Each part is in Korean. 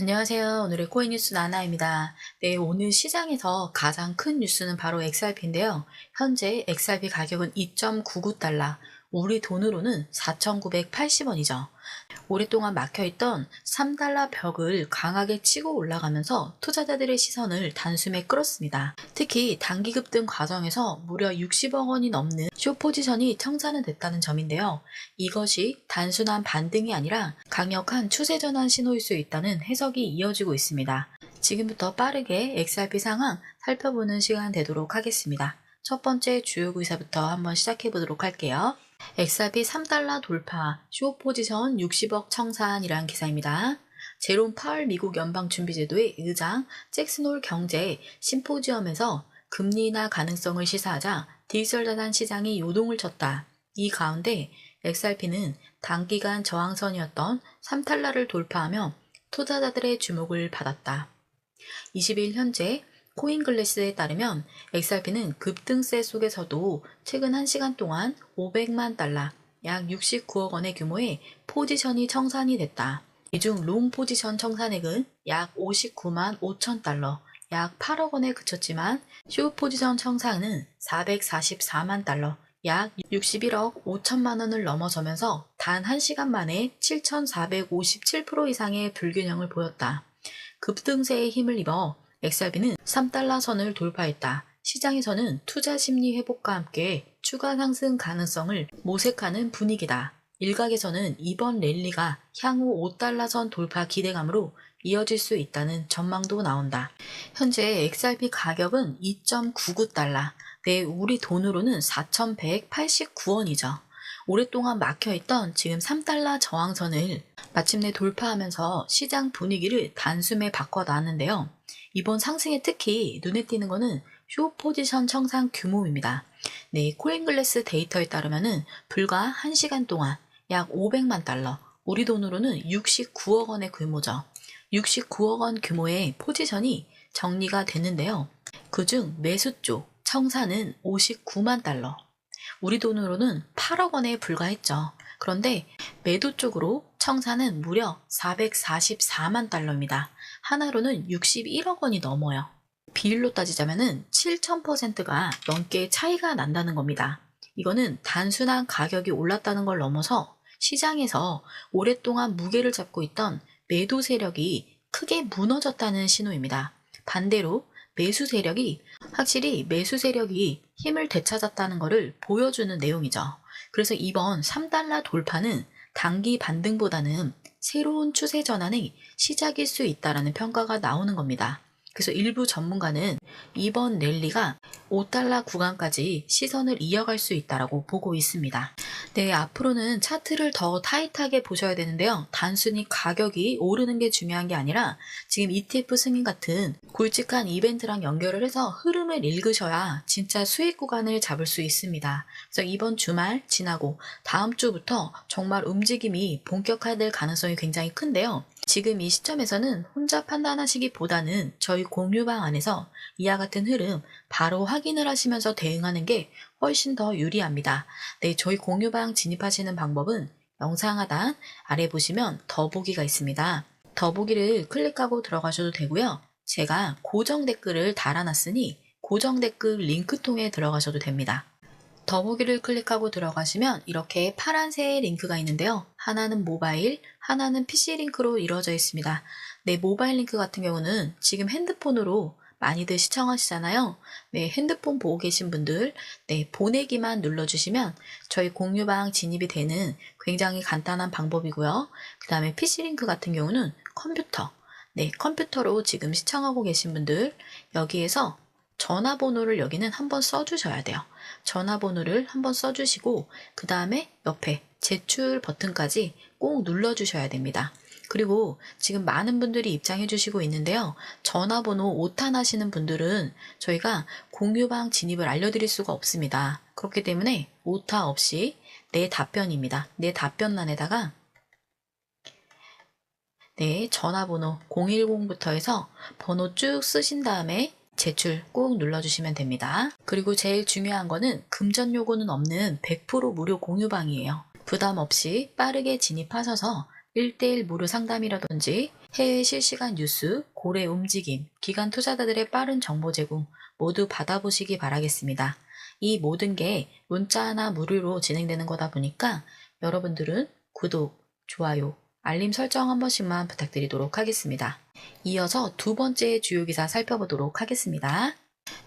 안녕하세요. 오늘의 코인 뉴스 나나입니다. 네, 오늘 시장에서 가장 큰 뉴스는 바로 XRP인데요. 현재 XRP 가격은 2.99달러, 우리 돈으로는 4,980원이죠. 오랫동안 막혀있던 3달러 벽을 강하게 치고 올라가면서 투자자들의 시선을 단숨에 끌었습니다. 특히 단기 급 등 과정에서 무려 60억 원이 넘는 쇼 포지션이 청산은 됐다는 점인데요. 이것이 단순한 반등이 아니라 강력한 추세 전환 신호일 수 있다는 해석이 이어지고 있습니다. 지금부터 빠르게 XRP 상황 살펴보는 시간 되도록 하겠습니다. 첫 번째 주요 구이사부터 한번 시작해 보도록 할게요. XRP 3달러 돌파, 쇼 포지션 60억 청산이란 기사입니다. 제롬 파월 미국 연방준비제도의 의장 잭슨홀 경제 심포지엄에서 금리 인하 가능성을 시사하자 디지털 자산 시장이 요동을 쳤다. 이 가운데 XRP는 단기간 저항선이었던 3달러를 돌파하며 투자자들의 주목을 받았다. 20일 현재 코인글래스에 따르면 XRP는 급등세 속에서도 최근 1시간 동안 500만 달러, 약 69억 원의 규모의 포지션이 청산이 됐다. 이 중 롱 포지션 청산액은 약 59만 5천 달러, 약 8억 원에 그쳤지만 쇼 포지션 청산은 444만 달러, 약 61억 5천만 원을 넘어서면서 단 1시간 만에 7,457% 이상의 불균형을 보였다. 급등세에 힘을 입어 XRP는 3달러 선을 돌파했다. 시장에서는 투자 심리 회복과 함께 추가 상승 가능성을 모색하는 분위기다. 일각에서는 이번 랠리가 향후 5달러 선 돌파 기대감으로 이어질 수 있다는 전망도 나온다. 현재 XRP 가격은 2.99달러, 내 우리 돈으로는 4,189원이죠. 오랫동안 막혀있던 지금 3달러 저항선을 마침내 돌파하면서 시장 분위기를 단숨에 바꿔놨는데요. 이번 상승에 특히 눈에 띄는 것은 쇼 포지션 청산 규모입니다. 네, 코인글래스 데이터에 따르면은 불과 1시간 동안 약 500만 달러, 우리 돈으로는 69억 원의 규모죠. 69억 원 규모의 포지션이 정리가 됐는데요. 그중 매수 쪽 청산은 59만 달러, 우리 돈으로는 8억 원에 불과했죠. 그런데 매도 쪽으로 청산은 무려 444만 달러입니다. 하나로는 61억 원이 넘어요. 비율로 따지자면 7,000%가 넘게 차이가 난다는 겁니다. 이거는 단순한 가격이 올랐다는 걸 넘어서 시장에서 오랫동안 무게를 잡고 있던 매도 세력이 크게 무너졌다는 신호입니다. 반대로 매수 세력이 확실히 매수 세력이 힘을 되찾았다는 것을 보여주는 내용이죠. 그래서 이번 3달러 돌파는 단기 반등보다는 새로운 추세 전환의 시작일 수 있다라는 평가가 나오는 겁니다. 그래서 일부 전문가는 이번 랠리가 5달러 구간까지 시선을 이어갈 수 있다라고 보고 있습니다. 네, 앞으로는 차트를 더 타이트하게 보셔야 되는데요. 단순히 가격이 오르는 게 중요한 게 아니라 지금 ETF 승인 같은 굵직한 이벤트랑 연결을 해서 흐름을 읽으셔야 진짜 수익 구간을 잡을 수 있습니다. 그래서 이번 주말 지나고 다음 주부터 정말 움직임이 본격화될 가능성이 굉장히 큰데요. 지금 이 시점에서는 혼자 판단하시기보다는 저희 공유방 안에서 이와 같은 흐름 바로 확인을 하시면서 대응하는 게 훨씬 더 유리합니다. 네, 저희 공유방 진입하시는 방법은 영상 하단 아래 보시면 더보기가 있습니다. 더보기를 클릭하고 들어가셔도 되고요. 제가 고정 댓글을 달아놨으니 고정 댓글 링크 통해 들어가셔도 됩니다. 더보기를 클릭하고 들어가시면 이렇게 파란색 링크가 있는데요. 하나는 모바일, 하나는 PC 링크로 이루어져 있습니다. 네, 모바일 링크 같은 경우는 지금 핸드폰으로 많이들 시청하시잖아요. 네, 핸드폰 보고 계신 분들, 네, 보내기만 눌러주시면 저희 공유방 진입이 되는 굉장히 간단한 방법이고요. 그 다음에 PC링크 같은 경우는 컴퓨터, 네, 컴퓨터로 지금 시청하고 계신 분들, 여기에서 전화번호를 여기는 한번 써주셔야 돼요. 전화번호를 한번 써주시고 그 다음에 옆에 제출 버튼까지 꼭 눌러주셔야 됩니다. 그리고 지금 많은 분들이 입장해 주시고 있는데요. 전화번호 오탄 하시는 분들은 저희가 공유방 진입을 알려드릴 수가 없습니다. 그렇기 때문에 오타 없이 내 답변입니다. 내 답변란에다가 네, 전화번호 010부터 해서 번호 쭉 쓰신 다음에 제출 꼭 눌러주시면 됩니다. 그리고 제일 중요한 거는 금전 요구는 없는 100% 무료 공유방이에요. 부담 없이 빠르게 진입하셔서 1대1 무료 상담이라든지 해외 실시간 뉴스, 고래 움직임, 기관 투자자들의 빠른 정보 제공 모두 받아보시기 바라겠습니다. 이 모든 게 문자나 무료로 진행되는 거다 보니까 여러분들은 구독, 좋아요, 알림 설정 한 번씩만 부탁드리도록 하겠습니다. 이어서 두 번째 주요 기사 살펴보도록 하겠습니다.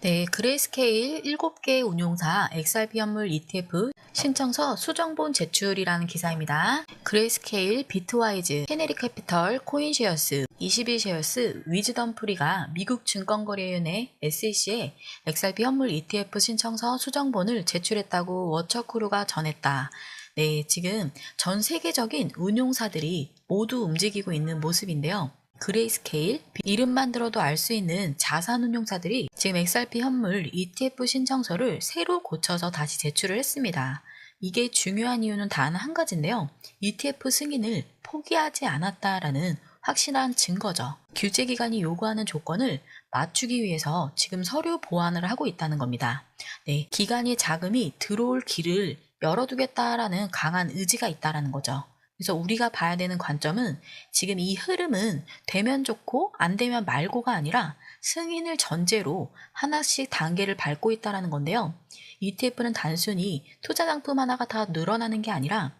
네, 그레이스케일 7개 운용사 XRP 현물 ETF 신청서 수정본 제출이라는 기사입니다. 그레이스케일, 비트와이즈, 케네리 캐피털, 코인쉐어스, 21쉐어스, 위즈덤프리가 미국 증권거래위원회 SEC에 XRP 현물 ETF 신청서 수정본을 제출했다고 워처크루가 전했다. 네, 지금 전 세계적인 운용사들이 모두 움직이고 있는 모습인데요. 그레이스케일, 이름만 들어도 알 수 있는 자산운용사들이 지금 XRP 현물 ETF 신청서를 새로 고쳐서 다시 제출을 했습니다. 이게 중요한 이유는 단 한 가지인데요. ETF 승인을 포기하지 않았다라는 확실한 증거죠. 규제 기관이 요구하는 조건을 맞추기 위해서 지금 서류 보완을 하고 있다는 겁니다. 네, 기관이 자금이 들어올 길을 열어두겠다라는 강한 의지가 있다라는 거죠. 그래서 우리가 봐야 되는 관점은 지금 이 흐름은 되면 좋고 안 되면 말고가 아니라 승인을 전제로 하나씩 단계를 밟고 있다라는 건데요. ETF는 단순히 투자 상품 하나가 다 늘어나는 게 아니라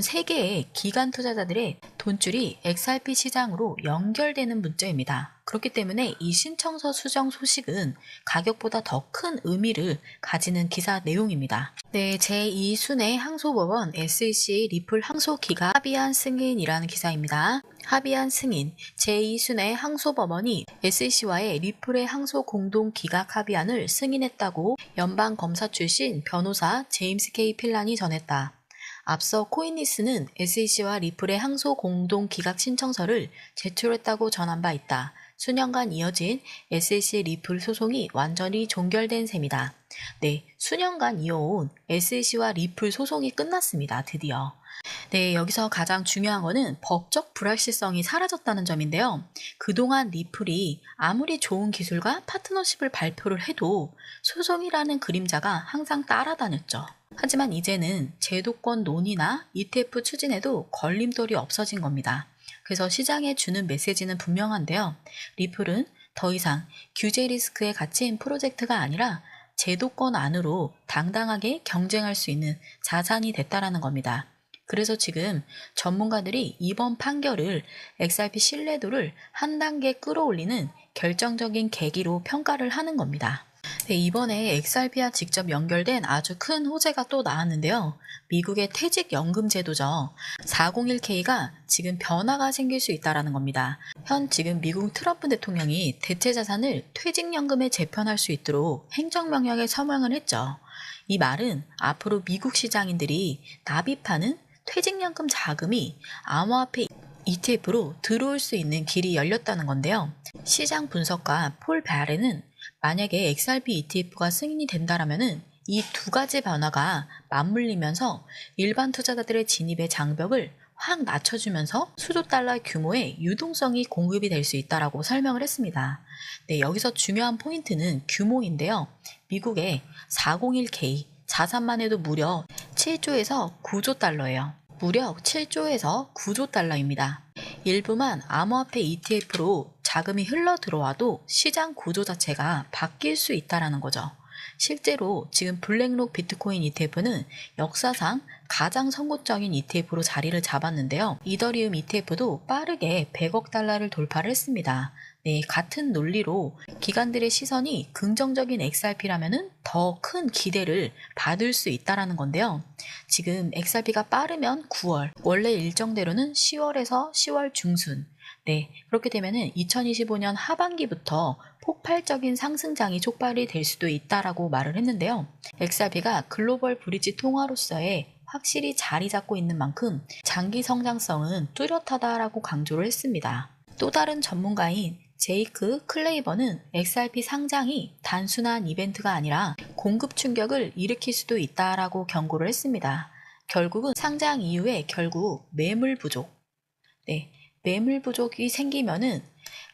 세계의 기관 투자자들의 돈줄이 XRP 시장으로 연결되는 문제입니다. 그렇기 때문에 이 신청서 수정 소식은 가격보다 더 큰 의미를 가지는 기사 내용입니다. 네, 제2순회 항소법원 SEC 리플 항소기가 합의한 승인이라는 기사입니다. 합의한 승인 제2순회 항소법원이 SEC와의 리플의 항소 공동 기각 합의안을 승인했다고 연방 검사 출신 변호사 제임스 K 필란이 전했다. 앞서 코인리스는 SEC와 리플의 항소 공동 기각 신청서를 제출했다고 전한 바 있다. 수년간 이어진 SEC 리플 소송이 완전히 종결된 셈이다. 네, 수년간 이어온 SEC와 리플 소송이 끝났습니다. 드디어. 네, 여기서 가장 중요한 거는 법적 불확실성이 사라졌다는 점인데요. 그동안 리플이 아무리 좋은 기술과 파트너십을 발표를 해도 소송이라는 그림자가 항상 따라다녔죠. 하지만 이제는 제도권 논의나 ETF 추진에도 걸림돌이 없어진 겁니다. 그래서 시장에 주는 메시지는 분명한데요. 리플은 더 이상 규제 리스크에 갇힌 프로젝트가 아니라 제도권 안으로 당당하게 경쟁할 수 있는 자산이 됐다라는 겁니다. 그래서 지금 전문가들이 이번 판결을 XRP 신뢰도를 한 단계 끌어올리는 결정적인 계기로 평가를 하는 겁니다. 네, 이번에 XRP와 직접 연결된 아주 큰 호재가 또 나왔는데요. 미국의 퇴직연금 제도죠. 401k가 지금 변화가 생길 수 있다는 겁니다. 현 지금 미국 트럼프 대통령이 대체 자산을 퇴직연금에 재편할 수 있도록 행정명령에 서명을 했죠. 이 말은 앞으로 미국 시장인들이 납입하는 퇴직연금 자금이 암호화폐 ETF로 들어올 수 있는 길이 열렸다는 건데요. 시장 분석가 폴 바레는 만약에 XRP ETF가 승인이 된다라면은 이 두 가지 변화가 맞물리면서 일반 투자자들의 진입의 장벽을 확 낮춰주면서 수조 달러 규모의 유동성이 공급이 될 수 있다라고 설명을 했습니다. 네, 여기서 중요한 포인트는 규모인데요. 미국의 401k 자산만 해도 무려 7조에서 9조 달러예요. 무려 7조에서 9조 달러입니다. 일부만 암호화폐 ETF로 자금이 흘러 들어와도 시장 구조 자체가 바뀔 수 있다라는 거죠. 실제로 지금 블랙록 비트코인 ETF는 역사상 가장 선구적인 ETF로 자리를 잡았는데요. 이더리움 ETF도 빠르게 100억 달러를 돌파를 했습니다. 네, 같은 논리로 기관들의 시선이 긍정적인 XRP라면은 더 큰 기대를 받을 수 있다라는 건데요. 지금 XRP가 빠르면 9월, 원래 일정대로는 10월에서 10월 중순. 네, 그렇게 되면은 2025년 하반기부터 폭발적인 상승장이 촉발이 될 수도 있다라고 말을 했는데요. XRP가 글로벌 브릿지 통화로서의 확실히 자리 잡고 있는 만큼 장기 성장성은 뚜렷하다라고 강조를 했습니다. 또 다른 전문가인 제이크 클레이버는 XRP 상장이 단순한 이벤트가 아니라 공급 충격을 일으킬 수도 있다라고 경고를 했습니다. 결국은 상장 이후에 결국 매물 부족. 네, 매물 부족이 생기면은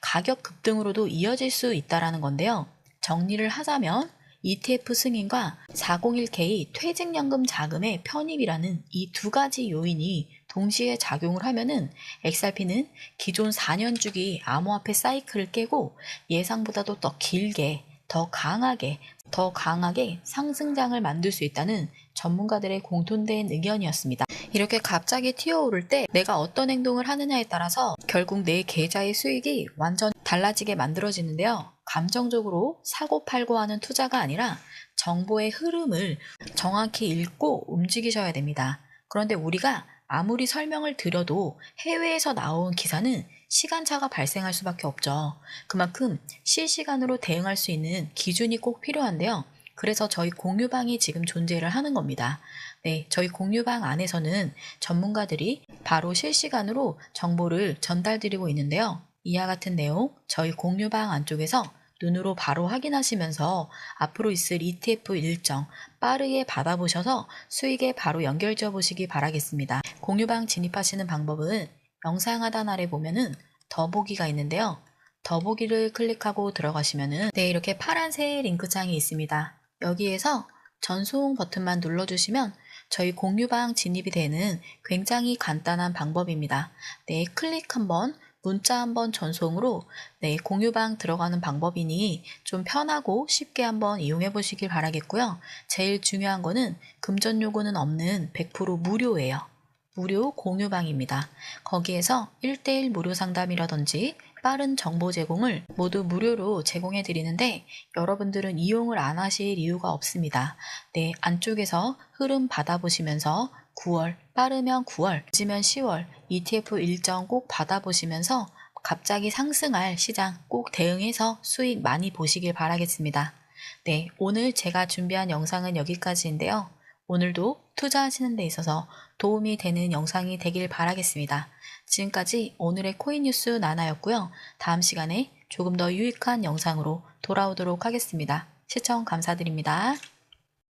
가격 급등으로도 이어질 수 있다라는 건데요. 정리를 하자면 ETF 승인과 401k 퇴직연금 자금의 편입이라는 이 두 가지 요인이 동시에 작용을 하면은 XRP는 기존 4년 주기 암호화폐 사이클을 깨고 예상보다도 더 길게, 더 강하게, 더 강하게 상승장을 만들 수 있다는 전문가들의 공통된 의견이었습니다. 이렇게 갑자기 튀어오를 때 내가 어떤 행동을 하느냐에 따라서 결국 내 계좌의 수익이 완전 달라지게 만들어지는데요. 감정적으로 사고 팔고 하는 투자가 아니라 정보의 흐름을 정확히 읽고 움직이셔야 됩니다. 그런데 우리가 아무리 설명을 드려도 해외에서 나온 기사는 시간차가 발생할 수밖에 없죠. 그만큼 실시간으로 대응할 수 있는 기준이 꼭 필요한데요. 그래서 저희 공유방이 지금 존재를 하는 겁니다. 네, 저희 공유방 안에서는 전문가들이 바로 실시간으로 정보를 전달드리고 있는데요. 이와 같은 내용 저희 공유방 안쪽에서 눈으로 바로 확인하시면서 앞으로 있을 ETF 일정 빠르게 받아보셔서 수익에 바로 연결지어 보시기 바라겠습니다. 공유방 진입하시는 방법은 영상 하단 아래 보면은 더보기가 있는데요. 더보기를 클릭하고 들어가시면은 네, 이렇게 파란색 링크창이 있습니다. 여기에서 전송 버튼만 눌러주시면 저희 공유방 진입이 되는 굉장히 간단한 방법입니다. 네, 클릭 한번 문자 한번 전송으로 네, 공유방 들어가는 방법이니 좀 편하고 쉽게 한번 이용해 보시길 바라겠고요. 제일 중요한 거는 금전 요구는 없는 100% 무료예요. 무료 공유방입니다. 거기에서 1대1 무료 상담이라든지 빠른 정보 제공을 모두 무료로 제공해 드리는데 여러분들은 이용을 안 하실 이유가 없습니다. 네, 안쪽에서 흐름 받아보시면서 9월, 빠르면 9월, 늦으면 10월 ETF 일정 꼭 받아보시면서 갑자기 상승할 시장 꼭 대응해서 수익 많이 보시길 바라겠습니다. 네, 오늘 제가 준비한 영상은 여기까지인데요. 오늘도 투자하시는 데 있어서 도움이 되는 영상이 되길 바라겠습니다. 지금까지 오늘의 코인 뉴스 나나였고요. 다음 시간에 조금 더 유익한 영상으로 돌아오도록 하겠습니다. 시청 감사드립니다.